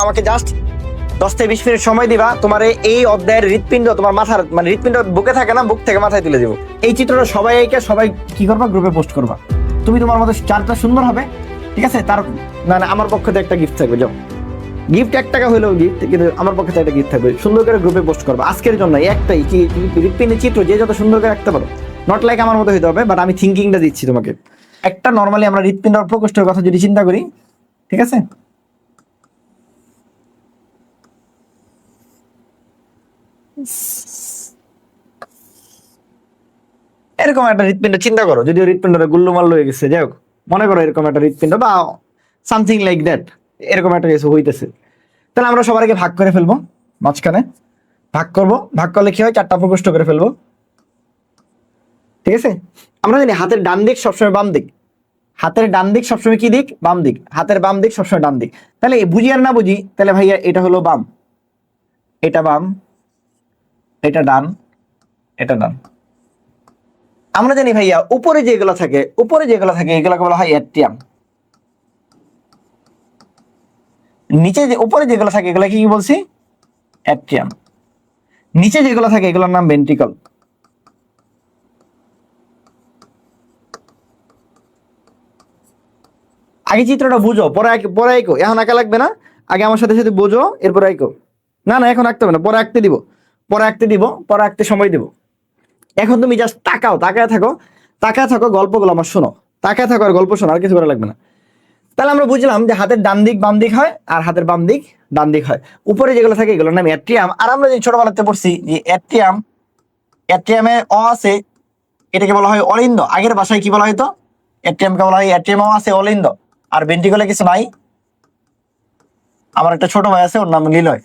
আমাকে জাস্ট দশ থেকে বিশ মিনিট সময় দিবা। তোমার এই- অধ্যায়ের হৃৎপিণ্ড তোমার মাথার মানে হৃৎপিণ্ড বুকে থাকে না, বুক থেকে মাথায় তুলে দেবো। এই চিত্রটা সবাই এঁকে সবাই কি করবা? গ্রুপে পোস্ট করবা। তুমি তোমার মতো চারটা সুন্দর হবে, ঠিক আছে? তার না না, আমার পক্ষ থেকে একটা গিফট থাকবে, যাও। গিফট এক টাকা হলেও গিফট কিন্তু আমার পক্ষে একটা গিফট থাকবে। সুন্দর করে গ্রুপে পোস্ট করবা। আজকের জন্য একটাই কি হৃৎপিণ্ডের চিত্র, যে যত সুন্দর করে রাখতে পারো। নট লাইক আমার মতো হইতে হবে বাট আমি থিঙ্কিংটা দিচ্ছি তোমাকে। একটা নর্মালি আমরা হৃৎপিণ্ড প্রকোষ্ঠের কথা যদি চিন্তা করি, ঠিক আছে? এরকম একটা হৃৎপিণ্ড, চিন্তা করো, যদিও হৃৎপিণ্ডটা গুল্লুমাল হয়ে গেছে, যাই হোক, মনে করো এরকম একটা হৃৎপিণ্ড বা সামথিং লাইক দ্যাট এরকম একটা কিছু হইতেছে। তাহলে আমরা সবার আগে ভাগ করে ফেলব, মাঝখানে। ভাগ করব, ভাগ করলে কি হয়? চারটা প্রকোষ্ঠ করে ফেলব। ঠিক আছে? আমরা জানি হাতের ডান দিক সবসময় বাম দিক। হাতের ডান দিক সবসময় কি দিক? বাম দিক। হাতের বাম দিক সবসময় ডান দিক। তাহলে বুঝি আর না বুঝি, তাহলে ভাইয়া এটা হলো বাম। এটা বাম। এটা ডান এটা ডান। আমরা জানি ভাইয়া, উপরে যেগুলো থাকে, উপরে যেগুলো থাকে, এগুলোকে বলা হয় অ্যাট্রিয়াম। নিচে যে উপরে যেগুলো থাকে এগুলো কি বলছি? অ্যাট্রিয়াম। নিচে যেগুলো থাকে, এগুলোর নাম ভেন্ট্রিকল। আগে চিত্রটা বুঝো, পরে পরে আঁকো। এখন আঁকা লাগবে না? আগে আমার সাথে সাথে বোঝো, এরপরে আঁকো। না না, এখন আঁকতে হবে না, পরে আঁকতে দিব। পরে আঁকতে দিব, পরে আঁকতে সময় দিব। এখন তুমি জাস্ট তাকাও, তাকায় থাকো। তাকায় থাকো গল্পগুলো আমার শোনো। তাকায় থাকো আর গল্প শোনো, আর কিছু করা লাগবে না। তাহলে আমরা বুঝলাম যে হাতের ডান দিক বাম দিক হয় আর হাতের বাম দিক ডান দিক হয়। উপরে যেগুলো থাকে এগুলোর নাম অ্যাট্রিয়াম। আর আমরা যে ছোটবেলাতে পড়ছি যে অ্যাট্রিয়াম, অ্যাট্রিয়ামে অ আছে, এটাকে বলা হয় অলিন্দ। আগের ভাষায় কি বলা হয়তো অ্যাট্রিয়ামকে বলা হয় অ্যাট্রিয়াম অ আছে, অলিন্দ। আর ভেন্ট্রিকলে কিছু নাই। আমার একটা ছোট ভাই আছে, ওর নাম নিলয়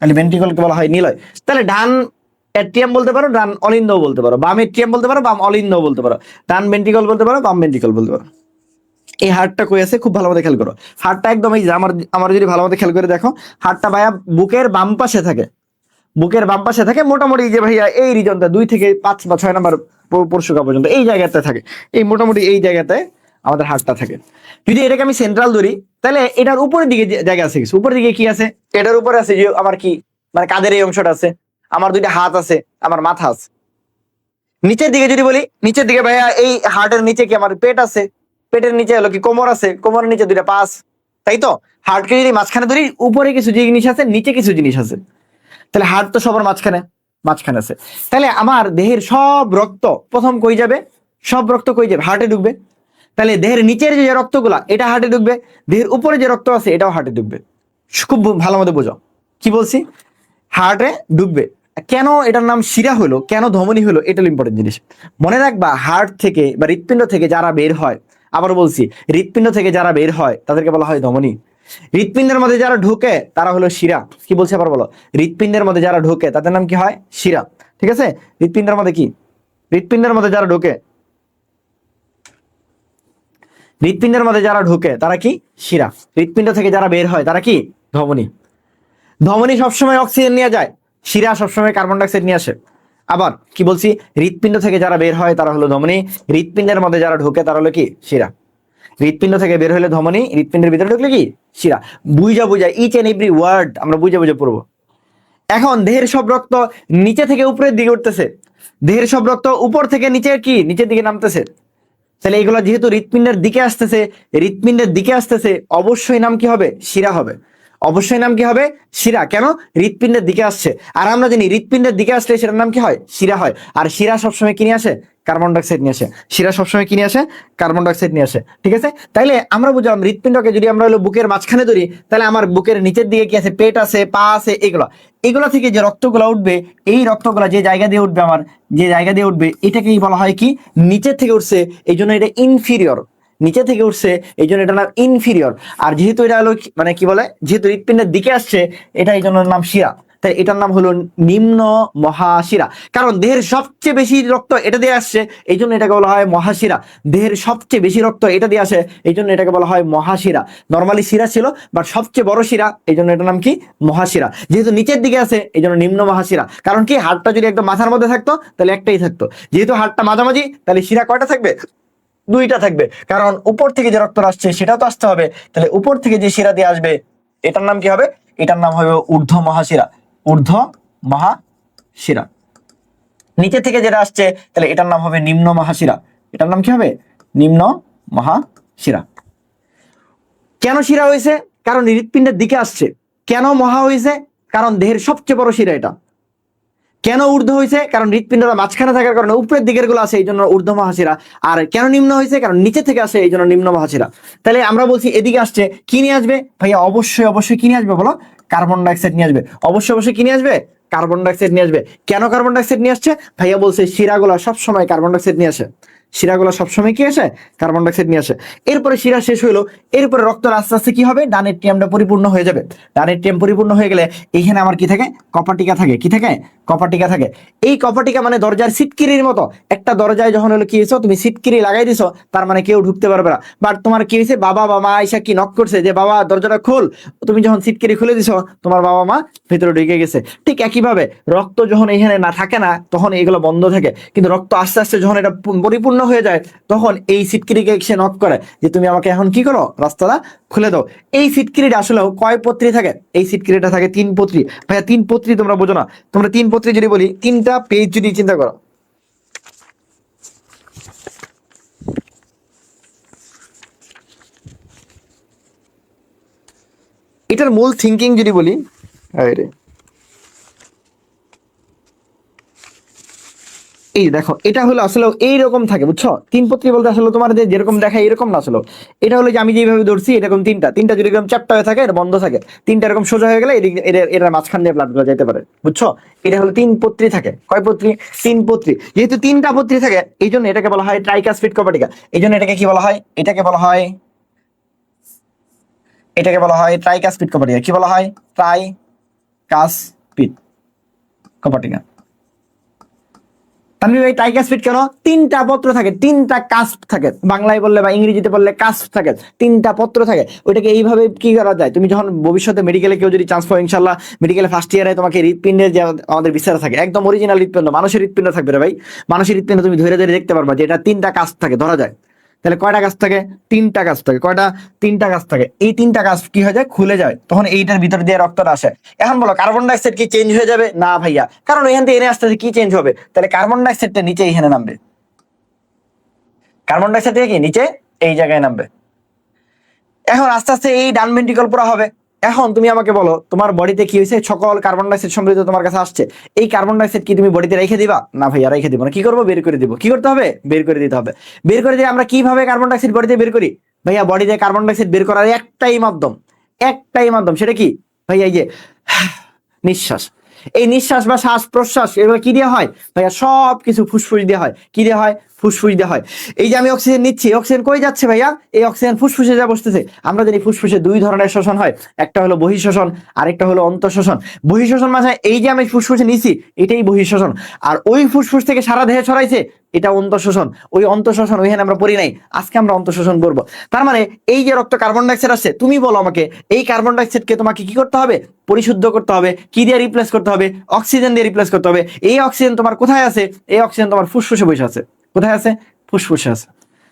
তাহলে ভেন্ট্রিকলকে বলা হয় নিলয়। তাহলে ডান অ্যাট্রিয়াম বলতে পারো, ডান অলিন্দ বলতে পারো, বাম এট্রিয়াম বলতে পারো, বাম অলিন্দ বলতে পারো, ডান ভেন্ট্রিকল বলতে পারো, বাম ভেন্ট্রিকল বলতে পারো। এই হাড়টা কই আছে? খুব ভালো মতো খেয়াল করো। হাড়টা একদম এই যে আমার আমার যদি ভালো মতো খেয়াল করে দেখো, হাড়টা ভাইয়া বুকের বাম পাশে থাকে। বুকের বাম পাশে থাকে, মোটামুটি যে ভাইয়া এই রিজনটা দুই থেকে পাঁচ বা ছয় নম্বর পরশুকা পর্যন্ত এই জায়গাতে থাকে। এই মোটামুটি এই জায়গাতে আমাদের হাড়টা থাকে। যদি এটাকে আমি সেন্ট্রাল ধরি, তাহলে এটার উপরের দিকে জায়গা আছে কিছু? উপরের দিকে কি আছে? এটার উপরে আছে যে আমার কি? মানে কাদের এই অংশটা আছে। আমার দুইটা হাত আছে, আমার মাথা আছে। নিচের দিকে যদি বলি, নিচের দিকে ভাইয়া এই হার্টের নিচে কি আমার পেট আছে? পেটের নিচে হলো কি কোমর আছে? কোমরের নিচে দুইটা পাস তাই তো? হার্টকে যদি মাঝখানে ধরি, উপরে কিছু জিনিস আছে, নিচে কিছু জিনিস আছে। তাহলে হার্ট তো সবার মাঝখানে মাঝখানে আছে। তাহলে আমার দেহের সব রক্ত প্রথম কই যাবে? সব রক্ত কই যাবে? হার্টে ঢুকবে। তাহলে দেহের নিচের যে রক্তগুলা, এটা হার্টে ঢুকবে, দেহের উপরে যে রক্ত আছে, এটাও হার্টে ঢুকবে। খুব ভালো মতো বোঝো। কি বলছি? হার্টে ঢুকবে। কেন এটার নাম শিরা হলো, কেন ধমনী হলো, এটা ইম্পর্টেন্ট জিনিস। মনে রাখবা, হার্ট থেকে বা হৃৎপিণ্ড থেকে যারা বের হয় আবার বলছি, হৃৎপিণ্ড থেকে যারা বের হয়, তাদেরকে বলা হয় ধমনী। হৃৎপিণ্ডের মধ্যে যারা ঢোকে, তারা হলো শিরা। কি বলছে আবার বলো? হৃৎপিণ্ডের মধ্যে যারা ঢোকে, তাদের নাম কি হয়? শিরা। ঠিক আছে? হৃৎপিণ্ডের মধ্যে কি? হৃৎপিণ্ডের মধ্যে যারা ঢোকে হৃৎপিণ্ডের মধ্যে যারা ঢোকে, তারা কি? শিরা হৃৎপিণ্ড থেকে যারা বের হয়, তারা কি? ধমনী। ধমনী সবসময় অক্সিজেন নিয়ে যায়। শিরা সবসময় কার্বন ডাইঅক্সাইড নিয়ে আসে। আবার কি বলছি? হৃৎপিণ্ড থেকে যারা বের হয়, তারা হলো ধমনী। হৃৎপিণ্ডের মধ্যে যারা ঢোকে, তারা হলো কি? শিরা। হৃৎপিণ্ড থেকে বের হলে ধমনী, হৃৎপিণ্ডের ভিতরে ঢুকলে কি? শিরা। বুঝা বুঝা ইচ এন্ড এভরি ওয়ার্ড আমরা বুঝে বুঝে পড়ব। এখন দেহের সব রক্ত নিচে থেকে উপরের দিকে উঠতেছে। দেহের সব রক্ত উপর থেকে নিচে কি? নিচের দিকে নামতেছে। তাহলে এগুলো যেহেতু হৃৎপিণ্ডের দিকে আসতেছে, হৃৎপিণ্ডের দিকে আসতেছে, অবশ্যই নাম কি হবে? শিরা হবে। অবশ্যই নাম কি হবে? শিরা। কেন? হৃৎপিণ্ডের দিকে আসছে। আর আমরা জানি হৃৎপিণ্ডের দিকে আসলে সেটার নাম কি হয়? শিরা হয়। আর শিরা সবসময় কিনে আসে? কার্বন ডাইঅক্সাইড নিয়ে আসে। শিরা সবসময় কিনে আসে? কার্বন ডাইঅক্সাইড নিয়ে আসে। ঠিক আছে? তাইলে আমরা বুঝলাম হৃৎপিণ্ডকে যদি আমরা হলো বুকের মাঝখানে ধরি তাহলে আমার বুকের নিচের দিকে কি আছে? পেট আছে, পা আছে, এগুলো। এগুলো থেকে যে রক্তগুলো উঠবে, এই রক্তগুলো যে জায়গা দিয়ে উঠবে আমার, যে জায়গা দিয়ে উঠবে, এটাকেই বলা হয় কি? নিচের থেকে উঠছে, এই জন্য এটা ইনফিরিয়র নিচে থেকে উঠছে, এই জন্য এটার নাম ইনফিরিয়র আর যেহেতু এটা হলো মানে কি বলে? যেহেতু হৃৎপিণ্ডের দিকে আসছে এটা এই জন্য নাম শিরা। তাই এটার নাম হলো নিম্ন মহাশিরা। কারণ দেহের সবচেয়ে বেশি রক্ত এটা দিয়ে আসছে এই জন্য এটাকে বলা হয় মহাশিরা। দেহের সবচেয়ে বেশি রক্ত এটা দিয়ে আসে এই জন্য এটাকে বলা হয় মহাশিরা। নর্মালি শিরা ছিল বাট সবচেয়ে বড় শিরা এই জন্য এটার নাম কি? মহাশিরা। যেহেতু নিচের দিকে আছে এই জন্য নিম্ন মহাশিরা। কারণ কি? হাড়টা যদি একদম মাথার মধ্যে থাকতো, তাহলে একটাই থাকতো। যেহেতু হাড়টা মাঝামাঝি, তাহলে শিরা কয়টা থাকবে? দুইটা থাকবে। কারণ উপর থেকে যে রক্ত আসছে, সেটাও তো আসতে হবে। তাহলে উপর থেকে যে শিরা দিয়ে আসবে, এটার নাম কি হবে? এটার নাম হবে ঊর্ধ্ব মহাশিরা। ঊর্ধ্ব মহাশিরা নিচে থেকে যেটা আসছে, তাহলে এটার নাম হবে নিম্ন মহাশিরা এটার নাম কি হবে? নিম্ন মহাশিরা কেন শিরা হয়েছে? কারণ হৃৎপিণ্ডের দিকে আসছে। কেন মহা হয়েছে? কারণ দেহের সবচেয়ে বড় শিরা এটা। কেন ঊর্ধ্ব হয়েছে? কারণ হৃৎপিণ্ডটা মাঝখানে থাকার কারণে উপরের দিকেরগুলো আসে এই জন্য ঊর্ধ্ব মহাশিরা আর কেন নিম্ন হয়েছে? কারণ নিচে থেকে আসে এই জন্য নিম্ন মহাশিরা তাহলে আমরা বলছি এদিকে আসছে, কি নিয়ে আসবে? ভাইয়া, অবশ্যই অবশ্যই কি নিয়ে আসবে বলো? কার্বন ডাইঅক্সাইড নিয়ে আসবে। অবশ্যই অবশ্যই কি নিয়ে আসবে? কার্বন ডাইঅক্সাইড নিয়ে আসবে। কেন কার্বন ডাইঅক্সাইড নিয়ে আসছে? ভাইয়া বলছে, শিরাগুলো সবসময় কার্বন ডাইঅক্সাইড নিয়ে আসে। শিরাগুলো সবসময় কি আসে? কার্বন ডাইঅক্সাইড নিয়ে আসে। এরপরে শিরা শেষ হইল, এরপরে রক্ত আস্তে আস্তে কি হবে? ডানের টিএমটা পরিপূর্ণ হয়ে যাবে। ডানের টিএম পরিপূর্ণ হয়ে গেলে এইখানে আমার কি থাকে? কপাটিকা থাকে। কি থাকে? কপাটিকা থাকে। এই কপাটিকা মানে দরজার সিটকিরির মতো। একটা দরজায় যখন হলো কি হয়েছো, তুমি সিটকিরি লাগাই দিছো, তার মানে কেউ ঢুকতে পারবে না। বাট তোমার কি হয়েছে? বাবা বা মা আইসা কি নক করছে যে, বাবা, দরজাটা খোল। তুমি যখন সিটকিরি খুলে দিছো, তোমার বাবা, মা ভেতরে ঢুকে গেছে। ঠিক একইভাবে রক্ত যখন এখানে না থাকে না, তখন এগুলো বন্ধ থাকে। কিন্তু রক্ত আস্তে আস্তে যখন এটা পু- পরিপূর্ণ হয়ে যায়, তখন এই সিটকিরিকে সে নক করে যে তুমি আমাকে এখন কি করো? রাস্তাটা খুলে দাও। এই সিটকিরিটা আসলে কয় পত্রী থাকে? এই সিটকিরিটা থাকে তিন পত্রী। ভাইয়া, তিন পত্রী তোমরা বোঝো না। তোমরা তিন পত্রী যদি বলি, তিনটা পেজ যদি চিন্তা করো। এটার মূল থিঙ্কিং যদি বলি আরে এই দেখো, এটা হলো আসলে এইরকম থাকে, বুঝছ? তিন পত্রী বলতে আসলে তোমার যে যেরকম দেখায় এরকম না আসলে। এটা হলো যে আমি যেভাবে ধরছি, এরকম তিনটা। তিনটা যদি এরকম চ্যাপ্টা হয়ে থাকে, এটা বন্ধ থাকে। তিনটা এরকম সোজা হয়ে গেলে এর এর মাঝখান দিয়ে ব্লাডগুলো যেতে পারে, বুঝছ? এটা হলো তিন পত্রী থাকে। কয় পত্রী? তিন পত্রী। যেহেতু তিনটা পত্রী থাকে এই জন্য এটাকে বলা হয় ট্রাইকাসপিড কপাটিকা এই জন্য এটাকে কি বলা হয়? এটাকে বলা হয়, এটাকে বলা হয় ট্রাইকাসপিড কপাটিকা কি বলা হয়? ট্রাই কাসপিড কপাটিকা তানভীর ভাই টাইগার স্পিড কেন? তিনটা পত্র থাকে, তিনটা কাস্প থাকে। বাংলায় বললে বা ইংরেজিতে বললে কাস্প থাকে, তিনটা পত্র থাকে। ওইটাকে এইভাবে কি করা যায়? তুমি যখন ভবিষ্যতে মেডিকেলে কেউ যদি চান্স পাও ইনশাল্লাহ মেডিকেলে ফার্স্ট ইয়ারে তোমাকে হৃৎপিণ্ডের যে আমাদের বিচার থাকে, একদম অরিজিনাল হৃৎপিণ্ড, মানুষের হৃৎপিণ্ড থাকবে রে ভাই। মানুষের হৃৎপিণ্ড তুমি ধরে ধরে দেখতে পারবা যে এটা তিনটা কাস্প থাকে, ধরা যায়। তাহলে কয়টা গাছ থাকে? তিনটা গাছ থাকে। কয়টা? তিনটা গাছ থাকে। এই তিনটা গাছ কি হয়ে যায়? খুলে যায়। তখন এইটার ভিতর দিয়ে রক্তটা আসে। এখন বলো কার্বন ডাইঅক্সাইড কি চেঞ্জ হয়ে যাবে? না ভাইয়া। কারণ এখান থেকে এনে আসতে কি চেঞ্জ হবে? তাহলে কার্বন ডাইঅক্সাইডটা নিচে এখানে নামবে। কার্বন ডাইঅক্সাইড থেকে কি? নিচে এই জায়গায় নামবে। এখন আস্তে আস্তে এই ডান পুরা হবে। এখন তুমি আমাকে বলো, তোমার বডিতে কি হয়েছে? সকল কার্বন ডাইঅক্সাইড সমৃদ্ধ তোমার কাছে আসছে। এই কার্বন ডাইঅক্সাইড কি তুমি বডিতে রেখে দিবা? না ভাইয়া, রেখে দিব না। কি করব? বের করে দিব। কি করতে হবে? বের করে দিতে হবে। বের করে দিয়ে আমরা কীভাবে কার্বন ডাইঅক্সাইড বডিতে বের করি? ভাইয়া বডিতে কার্বন ডাইঅক্সাইড বের করার একটাই মাধ্যম। একটাই মাধ্যম। সেটা কি? ভাইয়া, এই যে, নিঃশ্বাস। এই নিঃশ্বাস বা শ্বাস প্রশ্বাস এগুলো কি দিয়ে হয়? ভাইয়া সব কিছু ফুসফুস দিয়ে হয়। কি দিয়ে হয়? ফুসফুস দিয়ে হয়। এই যে আমি অক্সিজেন নিচ্ছি, অক্সিজেন কই যাচ্ছে ভাইয়া? এই অক্সিজেন ফুসফুসে যা বসতেছে। আমরা জানি ফুসফুসে দুই ধরনের শোষণ হয়। একটা হলো বহিঃশোষণ আরেকটা হলো অন্তঃশোষণ বহিঃশোষণ মানে এই যে আমি ফুসফুসে নিছি, এটাই বহিঃশোষণ আর ওই ফুসফুস থেকে সারা দেহে ছড়াইছে এটা অন্তঃশোষণ। ওই অন্তঃশোষণ ওইখানে আমরা পড়ি নাই। আজকে আমরা অন্তঃশোষণ করব। তার মানে এই যে রক্ত কার্বন ডাইঅক্সাইড আসছে, তুমি বলো আমাকে, এই কার্বন ডাইঅক্সাইডকে তোমাকে কি করতে হবে? পরিশুদ্ধ করতে হবে, কি দিয়ে রিপ্লেস করতে হবে? অক্সিজেন দিয়ে রিপ্লেস করতে হবে। এই অক্সিজেন তোমার কোথায় আছে? এই অক্সিজেন তোমার ফুসফুসে বসে আছে। কোথায় আছে? ফুসফুসে আছে।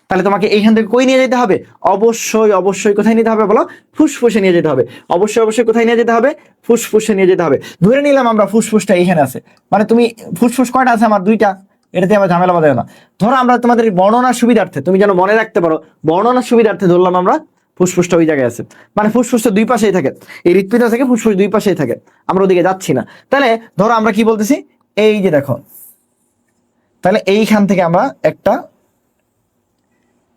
তাহলে তোমাকে এইখান থেকে কই নিয়ে যেতে হবে? অবশ্যই অবশ্যই কোথায় নিতে হবে বলো? ফুসফুসে নিয়ে যেতে হবে। অবশ্যই অবশ্যই কোথায় নিয়ে যেতে হবে? ফুসফুসে নিয়ে যেতে হবে। ধরে নিলাম আমরা ফুসফুসটা এইখানে আছে। মানে তুমি ফুসফুস কয়টা আছে? আমার দুইটা। এটাতে আমার ঝামেলা বাঁধায় না। ধরো আমরা তোমাদের বর্ণনার সুবিধার্থে, তুমি যেন মনে রাখতে পারো, বর্ণনার সুবিধার্থে ধরলাম আমরা ফুসফুসটা ওই জায়গায় আছে। মানে ফুসফুসটা দুই পাশেই থাকে। এই হৃৎপিণ্ড থেকে ফুসফুস দুই পাশেই থাকে। আমরা ওদিকে যাচ্ছি না। তাহলে ধরো আমরা কি বলতেছি? এই যে দেখো। তাহলে এইখান থেকে আমরা একটা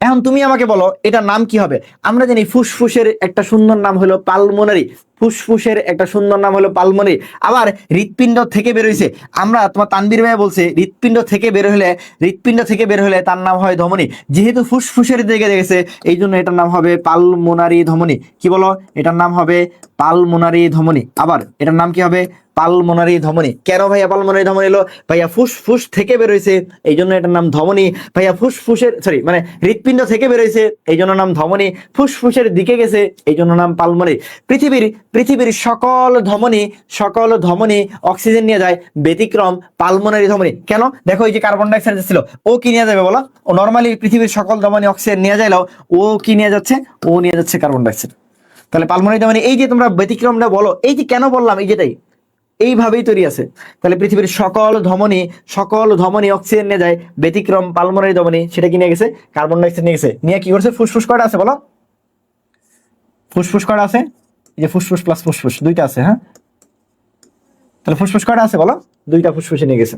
এখন তুমি আমাকে বলো, এটার নাম কি হবে? আমরা জানি ফুসফুসের একটা সুন্দর নাম হলো পালমোনারি। ফুসফুসের একটা সুন্দর নাম হলো পালমনি আবার হৃৎপিণ্ড থেকে বের হইছে। আমরা তোমার তানবির ভাইয়া বলছে, হৃৎপিণ্ড থেকে বের হলে, হৃৎপিণ্ড থেকে বের হলে তার নাম হয় ধমনী। যেহেতু ফুসফুসের দিকে গেছে এই জন্য এটার নাম হবে পালমোনারি ধমনী। কি বলো? এটার নাম হবে পালমোনারি ধমনী। আবার, এটার নাম কি হবে? পালমোনারি ধমনী। কেন ভাইয়া পালমোনারি ধমনী এলো? ভাইয়া ফুসফুস থেকে বের হয়েছে এই জন্য এটার নাম ধমনী। ভাইয়া ফুসফুসের সরি মানে হৃৎপিণ্ড থেকে বের হয়েছে এই জন্য নাম ধমনী। ফুসফুসের দিকে গেছে এই জন্য নাম পালমোনারি। পৃথিবীর পৃথিবীর সকল ধমনী সকল ধমনী অক্সিজেন নিয়ে যায়, ব্যতিক্রম পালমোনারি ধমনী। কেন? দেখো এই যে কার্বন ডাইঅক্সাইড ছিল ও কি নিয়ে যাবে বলো? ও নর্মালি পৃথিবীর সকল ধমনী অক্সিজেন নিয়ে যাইলেও, ও কি নিয়ে যাচ্ছে? ও নিয়ে যাচ্ছে কার্বন ডাইঅক্সাইড তাহলে পালমোনারি ধমনী এই যে তোমরা ব্যতিক্রমটা বলো, এই যে কেন বললাম এই যেটাই? এইভাবেই তৈরি আছে। তাহলে পৃথিবীর সকল ধমনী সকল ধমনী অক্সিজেন নিয়ে যায়, ব্যতিক্রম পালমোনারি ধমনী সেটা কি নিয়ে গেছে? কার্বন ডাইঅক্সাইড নিয়ে গেছে। নিয়ে কি করছে? ফুসফুস কয়টা আছে বলো? ফুসফুস কয়টা আছে? এই যে ফুসফুস প্লাস ফুসফুস, দুইটা আছে হ্যাঁ? তাহলে ফুসফুস কয়টা আছে বলো? দুইটা ফুসফুসে নিয়ে গেছে।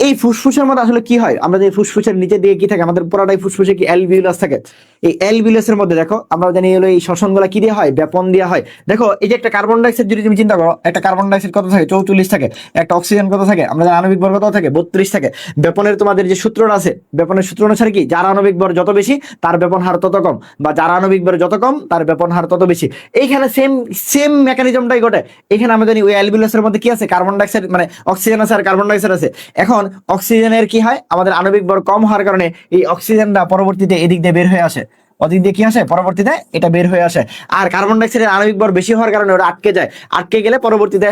এই ফুসফুসের মধ্যে আসলে কি হয়? আমরা যে ফুসফুসের নিচে দিয়ে কি থাকে? আমাদের পুরাটাই ফুসফুসে কি অ্যালভিউলাস থাকে? এই অ্যালভিউলাসের মধ্যে দেখো, আমরা জানি হলো এই শ্বসনগুলো কি দিয়ে হয়? ব্যাপন দিয়ে হয়। দেখো, এই যে একটা কার্বন ডাইঅক্সাইড যদি তুমি চিন্তা করো, একটা কার্বন ডাইঅক্সাইড কত থাকে? চৌচল্লিশ থাকে। একটা অক্সিজেন কত থাকে? আমরা জানি আণবিক ভর কত থাকে? বত্রিশ থাকে। ব্যাপনের তোমাদের যে সূত্রটা আছে, ব্যাপনের সূত্র অনুসারে কি? যার আণবিক ভর যত বেশি, তার ব্যাপন হার তত কম। বা যার আণবিক ভর যত কম, তার ব্যাপন হার তত বেশি। এইখানে সেম সেম মেকানিজমটাই ঘটে। এখানে আমরা জানি ওই অ্যালভিউলাসের মধ্যে কি আছে? কার্বন ডাইঅক্সাইড মানে অক্সিজেন আছে আর কার্বন ডাইঅক্সাইড আছে। এখন অক্সিজেনের কি হয়? আমাদের আণবিক ভর কম হওয়ার কারণে এই অক্সিজেনটা পরবর্তীতে এদিক দিয়ে বের হয়ে আসে। ওদিক দিয়ে কি আসে? পরবর্তীতে এটা বের হয়ে আসে। আর কার্বন ডাইঅক্সাইডের আণবিক ভর বেশি হওয়ার কারণে ওটা আটকে যায়। আটকে গেলে পরবর্তীতে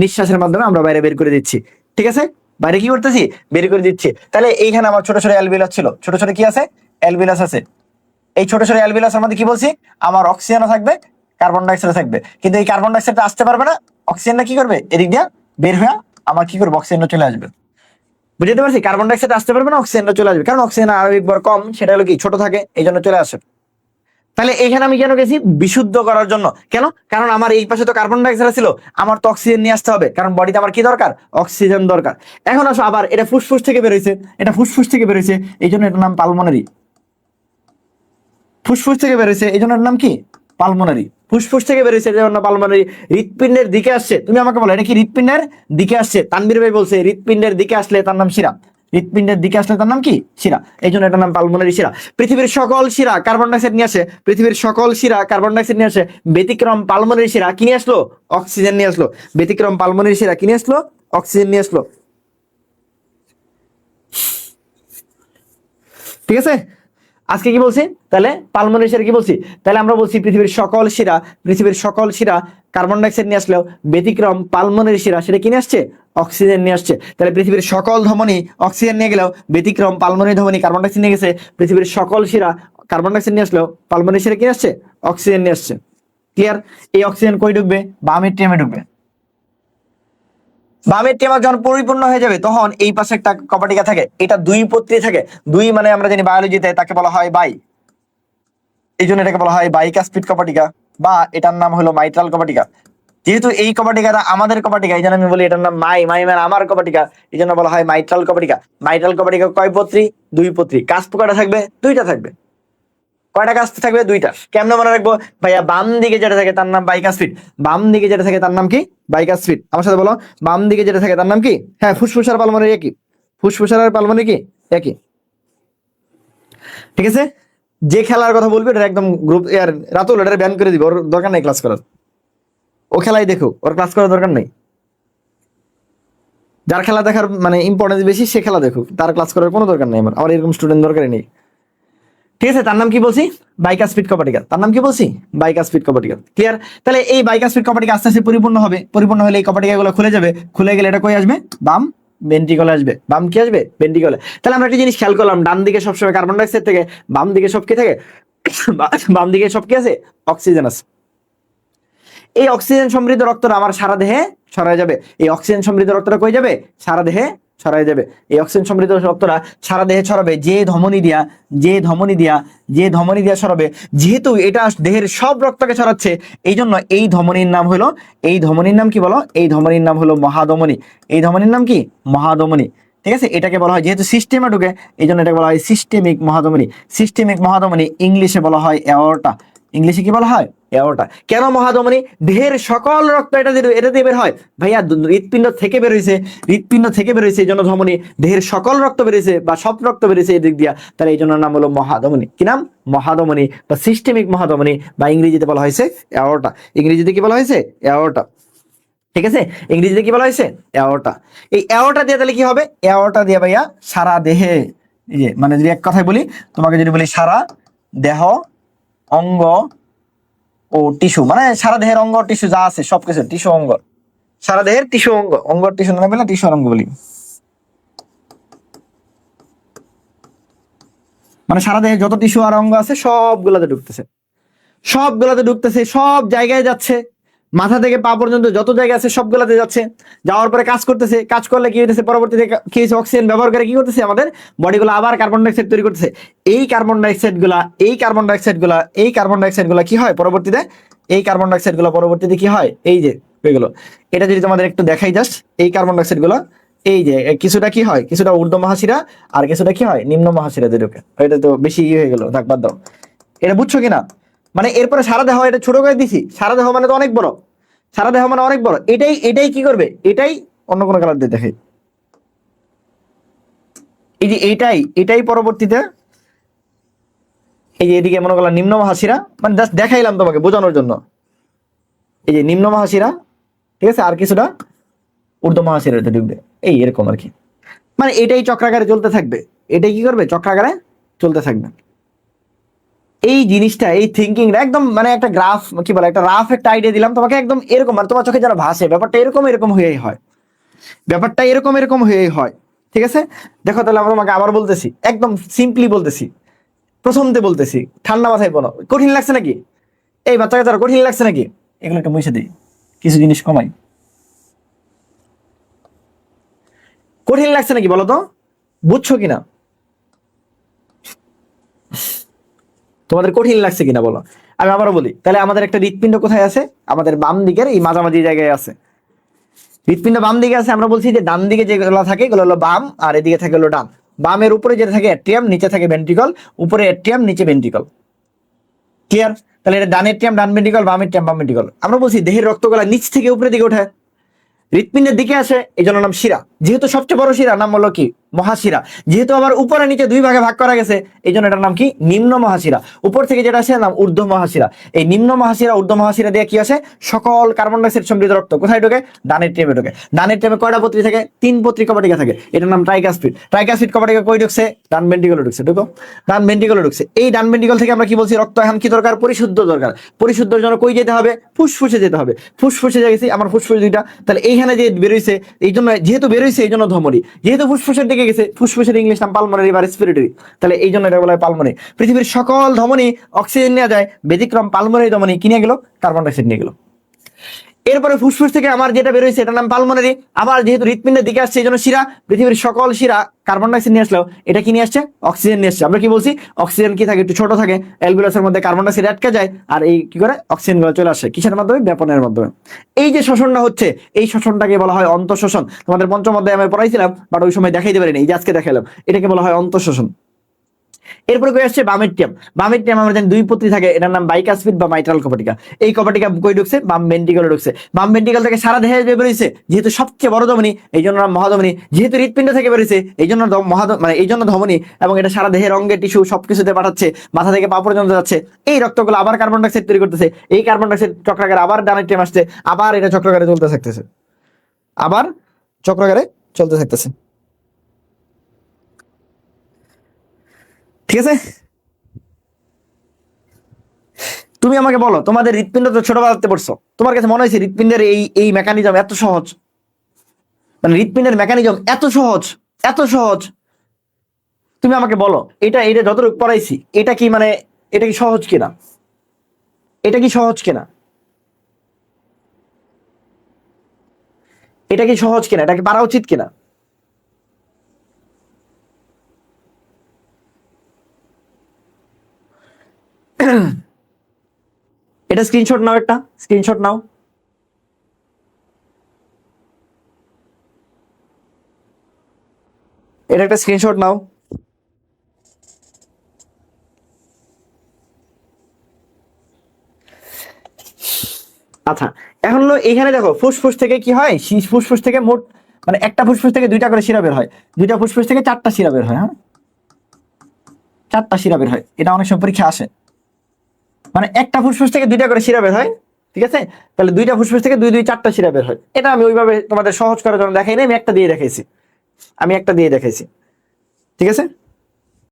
নিঃশ্বাসের মাধ্যমে আমরা বাইরে বের করে দিচ্ছি। ঠিক আছে? বাইরে কি করতেছি? বের করে দিচ্ছি। তাহলে এইখানে আমার ছোট ছোট অ্যালবিলাস ছিল। ছোট ছোট কি আছে? অ্যালবিলাস আছে। এই ছোট ছোট অ্যালবিলাসের মধ্যে কি বলছি? আমার অক্সিজেনও থাকবে কার্বন ডাইঅক্সাইড থাকবে। কিন্তু এই কার্বন ডাইঅক্সাইডটা আসতে পারবে না। অক্সিজেনটা কি করবে? এদিক দিয়ে বের হয়ে আমার কি করবে? অক্সিজেনটা চলে আসবে। বুঝতে পারছি? কার্বন ডাইঅক্সাইড আসতে পারবে না অক্সিজেনটা চলে আসবে। কারণ অক্সিজেন আণবিক ভর কম, সেটা হলো কি? ছোট থাকে এই জন্য চলে আসে। তাহলে এখানে আমি কেন গেছি? বিশুদ্ধ করার জন্য। কেন? কারণ আমার এই পাশে তো কার্বন ডাইঅক্সাইড ছিল, আমার তো অক্সিজেন নিয়ে আসতে হবে। কারণ বডিতে আমার কি দরকার? অক্সিজেন দরকার। এখন আসো আবার, এটা ফুসফুস থেকে বেরোইছে এটা ফুসফুস থেকে বেরোইছে এই জন্য এটার নাম পালমোনারি। ফুসফুস থেকে বেরোইছে এই জন্য এটার নাম কি? পালমোনারি। ফুসফুস থেকে এই জন্য পালমোনারি হৃৎপিণ্ডের দিকে আসছে। তুমি আমাকে বলো, এটা কি হৃৎপিণ্ডের দিকে আসছে? তানবির ভাই বলছে, হৃৎপিণ্ডের দিকে আসলে তার নাম শিরা। হৃৎপিণ্ডের দিকে আসলে তার নাম কি? শিরা। এই জন্য এটার নাম পালমোনারি শিরা। পৃথিবীর সকল শিরা কার্বন ডাইঅক্সাইড নিয়ে আসে, পৃথিবীর সকল শিরা কার্বন ডাইঅক্সাইড নিয়ে আসে, ব্যতিক্রম পালমোনারি শিরা কি নিয়ে আসলো? অক্সিজেন নিয়ে আসলো। ব্যতিক্রম পালমোনারি শিরা কি নিয়ে আসলো? অক্সিজেন নিয়ে আসলো। ঠিক আছে? আজকে কি বলছি? তাহলে পালমোনারি শিরা কি বলছি? তাহলে আমরা বলছি পৃথিবীর সকল শিরা, পৃথিবীর সকল শিরা কার্বন ডাইঅক্সাইড নিয়ে আসলেও ব্যতিক্রম পালমোনারি শিরা, সেটা কি নিয়ে আসছে? অক্সিজেন নিয়ে আসছে। তাহলে পৃথিবীর সকল ধমনী অক্সিজেন নিয়ে গেলেও ব্যতিক্রম পালমোনারি ধমনী কার্বন ডাইঅক্সাইড নিয়ে গেছে। পৃথিবীর সকল শিরা কার্বন ডাইঅক্সাইড নিয়ে আসলেও পালমোনারি শিরা কি আসছে? অক্সিজেন নিয়ে আসছে। ক্লিয়ার এই অক্সিজেন কই ঢুকবে? বামের টিএমে ঢুকবে। বামের টেমার যখন পরিপূর্ণ হয়ে যাবে, তখন এই পাশে একটা কপাটিকা থাকে, এটা দুই পত্রী থাকে, দুই মানে আমরা জানি বায়োলজিতে তাকে বলা হয় বাই। এই জন্য এটাকে বলা হয় বাইকাস্পিড কপাটিকা, বা এটার নাম হলো মাইট্রাল কপাটিকা। যেহেতু এই কপাটিকাটা আমাদের কপাটিকা, এই জন্য আমি বলি এটার নাম মাই মাই মানে আমার কপাটিকা, এই জন্য বলা হয় মাইট্রাল কপাটিকা। মাইট্রাল কপাটিকা কয় পত্রী? দুই পত্রী। কাস্প কয়টা থাকবে, দুইটা থাকবে। কয়টা কাজ থাকবে? দুইটা। কেমনে মনে রাখব? ভাইয়া বাম দিকে যেটা থাকে তার নাম বাইকাস ফিট। বাম দিকে যেটা থাকে তার নাম কি? বাইকাস ফিট। আমার সাথে বলো, বাম দিকে যেটা থাকে তার নাম কি? হ্যাঁ ফুসফুসার পালমনের একই। ফুসফুসার আর পালমনের কি? একই। ঠিক আছে? যে খেলার কথা বলবে এটা একদম গ্রুপ ইয়ার রাতুল এটা ব্যান করে দিবে। ওর দরকার নেই ক্লাস করার। ও খেলাই দেখো ওর ক্লাস করার দরকার নেই। যার খেলা দেখার মানে ইম্পর্টেন্স বেশি, সে খেলা দেখুক। তার ক্লাস করার কোনো দরকার নেই আমার। আমার এরকম স্টুডেন্ট দরকারই নেই। ঠিক আছে, তার নাম কি বলছি? বাইকা স্পিড কপাটিকা তার নাম কি বলছি? বাইকা স্পিড কপাটিকা ক্লিয়ার তাহলে এই বাইকা স্পিড কপাটিকা আস্তে আস্তে পরিপূর্ণ হবে। পরিপূর্ণ হলে এই কপাটিকা গুলো খুলে যাবে। খুলে গেলে এটা কই আসবে? বাম বেন্টিকলে আসবে। বাম কি আসবে? বেন্টিকলে তাহলে আমরা একটা জিনিস খেয়াল করলাম, ডান দিকে সবসময় কার্বন ডাইঅক্সাইড থেকে, বাম দিকে সব কি থাকে? বাম দিকে সব কি আছে? অক্সিজেন আছে। এই অক্সিজেন সমৃদ্ধ রক্তটা আমার সারা দেহে ছড়ায় যাবে। এই অক্সিজেন সমৃদ্ধ রক্তটা কই যাবে? সারা দেহে ছড়ায় যাবে এই অক্সিজেন সমৃদ্ধ রক্তটা সারা দেহে ছড়াবে, যে ধমনী দিয়া, যে ধমনী দিয়া, যে ধমনী দিয়া ছড়াবে, যেহেতু এটা দেহের সব রক্তকে ছড়াচ্ছে এই জন্য এই ধমনীর নাম হলো, এই ধমনীর নাম কি বলো? এই ধমনীর নাম হলো মহাধমনী। এই ধমনীর নাম কি? মহাধমনী। ঠিক আছে? এটাকে বলা হয়, যেহেতু সিস্টেমে ঢুকে এই জন্য এটাকে বলা হয় সিস্টেমিক মহাধমনী। সিস্টেমিক মহাধমনী ইংলিশে বলা হয় অ্যাওর্টা ইংলিশে কি বলা হয়? এগারোটা কেন মহাধমনী? দেহের সকল রক্ত এটা দিয়ে এটা দিয়ে বের হয়। ভাইয়া, হৃৎপিণ্ড থেকে বের হয়েছে। হৃৎপিণ্ড থেকে বের হয়েছে এই জন্য ধমনী দেহের সকল রক্ত বেরিয়েছে বা সব রক্ত বেরিয়েছে এই দিক দিয়া। তাহলে এই জন্য নাম হলো মহাধমনী। কি নাম? মহাধমনী বা সিস্টেমিক মহাধমনী বা ইংরেজিতে বলা হয়েছে এগারোটা ইংরেজিতে কি বলা হয়েছে? এগারোটা ঠিক আছে? ইংরেজিতে কি বলা হয়েছে? এগারোটা এই এগারোটা দিয়ে তাহলে কি হবে? এগারোটা দিয়ে ভাইয়া সারা দেহে যে মানে যদি এক কথায় বলি, তোমাকে যদি বলি সারা দেহ, অঙ্গ ও টিস্যু মানে সারা দেহের অঙ্গ টিস্যু যা আছে, সবকিছু টিস্যু অঙ্গ। সারা দেহের টিস্যু অঙ্গ অঙ্গ টিস্যু না বলে টিস্যু অঙ্গ বলি। মানে সারা দেহে যত টিস্যু আর অঙ্গ আছে, সবগুলাতে ঢুকতেছে। সবগুলাতে ঢুকতেছে, সব জায়গায় যাচ্ছে। মাথা থেকে পা পর্যন্ত যত জায়গা আছে সবগুলাতে যাচ্ছে। যাওয়ার পরে কাজ করতেছে, কাজ করলে কি হইতেছে? পরবর্তীতে কি হয়েছে অক্সিজেন ব্যবহার করে কি করতেছে? আমাদের বডিগুলো আবার কার্বন ডাইঅক্সাইড তৈরি করতেছে। এই কার্বন ডাইঅক্সাইডগুলা, এই কার্বন ডাইঅক্সাইডগুলা, এই কার্বন ডাইঅক্সাইডগুলা কি হয়? পরবর্তীতে, এই কার্বন ডাইঅক্সাইডগুলো পরবর্তীতে কি হয়? এই যে, এগুলো। এটা যদি তোমাদের একটু দেখাই জাস্ট এই কার্বন ডাইঅক্সাইডগুলো, এই যে কিছুটা কি হয়? কিছুটা ঊর্ধ্ব মহাশিরা আর কিছুটা কি হয়? নিম্ন মহাশিরা ঢুকে এটা তো বেশি ইয়ে হয়ে গেল, থাক দাও। এটা বুঝছ কিনা? মানে এরপরে সারা দেহ এটা ছোট করে দিছি, সারা দেহ মানে তো অনেক বড়। সারা দেহ মানে অনেক বড়। এটাই এটাই কি করবে? এটাই অন্য কোনো কালার দিয়ে দেখাই এই যে এইটাই, এটাই পরবর্তীতে এই যে এদিকে মনে করলাম নিম্ন মহাশিরা মানে জাস্ট দেখাইলাম তোমাকে বোঝানোর জন্য। এই যে নিম্ন মহাশিরা, ঠিক আছে? আর কিছুটা ঊর্ধ্ব মহাশিরাতে ঢুকবে। এই এরকম আর কি। মানে এটাই চক্রাকারে চলতে থাকবে। এটাই কি করবে? চক্রাকারে চলতে থাকবে। এই জিনিসটা, এই থিঙ্কিংটা একদম মানে একটা গ্রাফ কি বলে, একটা রাফ একটা আইডিয়া দিলাম, তোমাকে একদম এরকম মানে তোমার চোখে যেন ভাসে, ব্যাপারটা এরকম এরকম হয়েই হয়। ব্যাপারটা এরকম এরকম হয়েই হয়, ঠিক আছে? দেখো তাহলে আমরা তোমাকে আবার বলতেছি, একদম সিম্পলি বলতেছি, প্রথমতে বলতেছি, ঠান্ডা মাথায় বলো, কঠিন লাগছে নাকি? এই বাচ্চাকে কাচ্চারা কঠিন লাগছে নাকি? এগুলো একটু মুছে দিই কিছু জিনিস কমাই। কঠিন লাগছে নাকি বলো তো? বুঝছ কিনা? তোমাদের কঠিন লাগছে কিনা বলো? আমি আবারও বলি, তাহলে আমাদের একটা হৃৎপিণ্ড কোথায় আছে? আমাদের বাম দিকের এই মাঝামাঝি জায়গায় আছে। হৃৎপিণ্ড বাম দিকে আছে, আমরা বলছি যে ডান দিকে যেগুলো থাকে, এগুলো হলো বাম, আর এদিকে থাকে হলো ডান। বামের উপরে যেটা থাকে অ্যাট্রিয়াম, নিচে থাকে ভেন্ট্রিকল উপরে অ্যাট্রিয়াম, নিচে ভেন্ট্রিকল ক্লিয়ার তাহলে এটা ডানের ট্যাম ডান ভেন্ট্রিকল বামের ট্যাম বাম ভেন্ট্রিকল আমরা বলছি দেহের রক্তগুলা নিচ থেকে উপরের দিকে ওঠে। হৃৎপিণ্ডের দিকে আসে এই জন্য নাম শিরা। যেহেতু সবচেয়ে বড় শিরা, নাম হলো কি? মহাশিরা। যেহেতু আবার উপরে নিচে দুই ভাগে ভাগ করা গেছে, এই জন্য এটার নাম কি? নিম্ন মহাশিরা। উপর থেকে যেটা আসে নাম ঊর্ধ্ব মহাশিরা। এই নিম্ন মহাশিরা, ঊর্ধ্ব মহাশিরা দিয়ে কি আছে সকল কার্বন ডাইঅক্সাইড সমৃদ্ধ রক্ত। কোথায় ঢোকে? ডানের টেমে ঢোকে। ডানের টেমে কয়টা পত্রী থাকে? তিন পত্রী কপাটিকা থাকে। এটার নাম ট্রাইকাসপিড ট্রাইকাসপিড কপাটিকা কই ঢুকছে? ডান ভেন্ট্রিকলে ঢুকছে, ঢুকো। ডান ভেন্ট্রিকলে ঢুকছে। এই ডান ভেন্ট্রিকল থেকে আমরা কি বলছি? রক্ত এখন কি দরকার? পরিশুদ্ধ দরকার। পরিশুদ্ধর জন্য কই যেতে হবে? ফুসফুসে যেতে হবে। ফুসফুসে গেছে, আমার ফুসফুস দুইটা। তাহলে এইখানে যে বেরোইছে, এই জন্য যেহেতু বেরোইছে, এই জন্য ধমনী। যেহেতু ফুসফুসের দিকে গেছে, ফুসফুসের ইংলিশ নাম পালমোনারি বা রেসপিরেটরি তাহলে এই জন্য এটা বলা হয় পালমোনারি। পৃথিবীর সকল ধমনী অক্সিজেন নেওয়া যায়। ব্যতিক্রম পালমোনারি ধমনী কিনে গেল? কার্বন ডাইঅক্সাইড নিয়ে গেল। এরপরে ফুসফুস থেকে আমার যেটা বেরোইছে এটার নাম পালমোনারি। আবার যেহেতু হৃৎপিণ্ডের দিকে আসছে এই জন্য শিরা, পৃথিবীর সকল শিরা কার্বন ডাইঅক্সাইড নিয়ে আসলেও এটা কি নিয়ে আসছে? অক্সিজেন নিয়ে আসছে। আমরা কি বলছি? অক্সিজেন কি থাকে? একটু ছোট থাকে। অ্যালবিলাসের মধ্যে কার্বন ডাইঅক্সাইড আটকে যায় আর এই কি করে? অক্সিজেনগুলো চলে আসে। কিসের মাধ্যমে? ব্যাপনের মাধ্যমে। এই যে শোষণটা হচ্ছে, এই শোষণটাকে বলা হয় অন্তঃশোষণ তোমাদের পঞ্চম অধ্যায়ে আমি পড়াইছিলাম বাট ওই সময় দেখাইতে পারিনি। এই যে আজকে দেখালাম এটাকে বলা হয় অন্তঃশোষণ এরপরে কই আসছে? বামের টিয়াম বামের টিয়াম আমরা জানি দুই পত্রী থাকে। এটার নাম বাইকাসপিড বা মাইট্রাল কপাটিকা। এই কপাটিকা কই ঢুকছে? বাম ভেন্ট্রিকলে ঢুকছে। বাম ভেন্ট্রিকল থেকে সারা দেহে যে বেরোইছে যেহেতু সবচেয়ে বড় ধমনী, এই জন্য নাম মহাধমনী। যেহেতু হৃৎপিণ্ড থেকে বেরোইছে এই জন্য ধম- মানে এই জন্য ধমনী, এবং এটা সারা দেহের অঙ্গে টিস্যু সবকিছুতে পাঠাচ্ছে, মাথা থেকে পা পর্যন্ত যাচ্ছে। এই রক্তগুলো আবার কার্বন ডাইঅক্সাইড তৈরি করতেছে। এই কার্বন ডাইঅক্সাইড চক্রাকারে আবার ডানের টিয়াম আসছে, আবার এটা চক্রাকারে চলতে থাকতেছে। আবার চক্রাকারে চলতে থাকতেছে। ঠিক আছে? তুমি আমাকে বলো, তোমাদের হৃৎপিণ্ড তো ছোটবেলাতে পড়ছো। তোমার কাছে মনে হয়েছে হৃৎপিণ্ডের এই এই মেকানিজম এত সহজ? মানে হৃৎপিণ্ডের মেকানিজম এত সহজ এত সহজ। তুমি আমাকে বলো, এটা এটা যতটুকু পড়াইছি, এটা কি মানে এটা কি সহজ কিনা? এটা কি সহজ কিনা? এটা কি সহজ কিনা? এটা কি পারা উচিত কিনা? এটা স্ক্রিনশট নাও একটা স্ক্রিনশট নাও। এটা একটা স্ক্রিনশট নাও। আচ্ছা এখন হলো এখানে দেখো, ফুসফুস থেকে কি হয়? ফুসফুস থেকে মোট মানে একটা ফুসফুস থেকে দুইটা করে শিরা বের হয়। দুইটা ফুসফুস থেকে চারটা শিরা বের হয় হ্যাঁ? চারটা শিরা বের হয়, এটা অনেক সময় পরীক্ষা আসে। মানে একটা ফুসফুস থেকে দুইটা করে শিরা বের হয়, ঠিক আছে? তাহলে দুইটা ফুসফুস থেকে দুই দুই চারটা শিরা বের হয়। এটা আমি ওইভাবে তোমাদের সহজ করার জন্য দেখাই নাই আমি একটা দিয়ে দেখাইছি। আমি একটা দিয়ে দেখাইছি। ঠিক আছে?